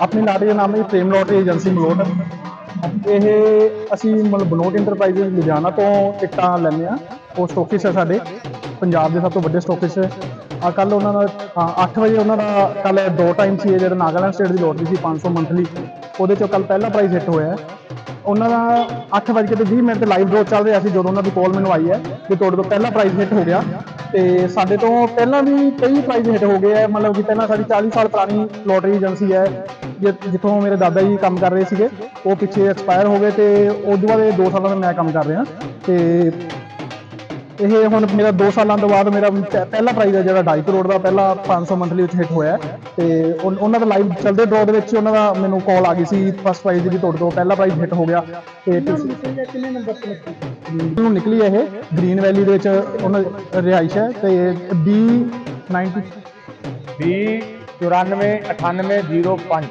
ਆਪਣੀ ਲਾਟਰੀ ਦਾ ਨਾਮ ਹੈ ਪ੍ਰੇਮ ਲੋਟਰੀ ਏਜੰਸੀ ਮਲੋਟ। ਇਹ ਅਸੀਂ ਮਤਲਬ ਬਲੋਟ ਇੰਟਰਪ੍ਰਾਈਜ਼ਸ ਲੁਧਿਆਣਾ ਤੋਂ ਟਿਕਟਾਂ ਲੈਂਦੇ ਆ ਉਹ ਸਟੋਕਿਸ ਹੈ ਸਾਡੇ। ਪੰਜਾਬ ਦੇ ਸਭ ਤੋਂ ਵੱਡੇ ਸਟੋਕਿਸ ਹੈ। ਆ ਕੱਲ ਉਹਨਾਂ ਦਾ 8 ਵਜੇ ਉਹਨਾਂ ਦਾ ਕੱਲ ਦੋ ਟਾਈਮ ਸੀ ਇਹ ਜਿਹੜਾ ਨਾਗਾਲੈਂਡ ਸਟੇਟ ਦੀ ਲੋਟਰੀ ਸੀ 500 ਮੰਥਲੀ ਉਹਦੇ ਚੋਂ ਕੱਲ ਪਹਿਲਾ ਪ੍ਰਾਈਜ਼ ਹਿੱਟ ਹੋਇਆ ਉਹਨਾਂ ਦਾ 8 ਵਜੇ ਤੇ 20 ਮਿੰਟ ਤੇ ਲਾਈਵ ਡਰਾਅ ਚੱਲ ਰਿਹਾ ਸੀ ਜਦੋਂ ਉਹਨਾਂ ਦੀ ਕਾਲ ਮੈਨੂੰ ਆਈ ਹੈ ਕਿ ਤੁਹਾਡੇ ਤੋਂ ਪਹਿਲਾ ਪ੍ਰਾਈਜ਼ ਹਿੱਟ ਹੋ ਗਿਆ। ਤੇ ਸਾਡੇ ਤੋਂ ਪਹਿਲਾਂ ਵੀ ਕਈ ਪ੍ਰਾਈਜ਼ ਹਿੱਟ ਹੋ ਗਏ ਆ। ਮਤਲਬ ਕਿ ਪਹਿਲਾਂ ਸਾਡੀ 40 ਸਾਲ ਪੁਰਾਣੀ ਲੋਟਰੀ ਏਜੰਸੀ ਹੈ, ਜਿ- ਜਿੱਥੋਂ ਮੇਰੇ ਦਾਦਾ ਜੀ ਕੰਮ ਕਰ ਰਹੇ ਸੀਗੇ, ਉਹ ਪਿੱਛੇ ਐਕਸਪਾਇਰ ਹੋ ਗਏ ਤੇ ਉਸ ਤੋਂ ਬਾਅਦ ਇਹ 2 ਸਾਲਾਂ ਤੋਂ ਮੈਂ ਕੰਮ ਕਰ ਰਿਹਾ। ਤੇ ਇਹ ਹੁਣ ਮੇਰਾ 2 ਸਾਲਾਂ ਤੋਂ ਬਾਅਦ ਮੇਰਾ ਪਹਿ- ਪਹਿਲਾ ਪ੍ਰਾਈਜ਼ ਹੈ ਜਿਹੜਾ 2.5 ਕਰੋੜ ਦਾ ਪਹਿਲਾ 500 ਮੰਥਲੀ ਵਿੱਚ ਹਿੱਟ ਹੋਇਆ ਹੈ। ਤੇ ਉਨ- ਉਹਨਾਂ ਦਾ ਲਾਈਵ ਚੱਲਦੇ ਡਰਾਅ ਦੇ ਵਿੱਚ ਉਹਨਾਂ ਦਾ ਮੈਨੂੰ ਕਾਲ ਆ ਗਈ ਸੀ ਫਸਟ ਪ੍ਰਾਈਜ਼ ਦੀ ਵੀ ਤੁਹਾਡੇ ਤੋਂ ਪਹਿਲਾ ਪ੍ਰਾਈਜ਼ ਹਿੱਟ ਹੋ ਗਿਆ। ਤੇ ਤੁਸੀਂ ਕਿੰਨੇ ਨੰਬਰ ਤੇ ਲੱਗੀ? ਨੂੰ ਨਿਕਲੀ ਇਹ ਗ੍ਰੀਨ ਵੈਲੀ ਦੇ ਵਿੱਚ ਉਹਨਾਂ ਦੀ ਰਿਹਾਇਸ਼ ਹੈ ਤੇ B 90 B 94 9805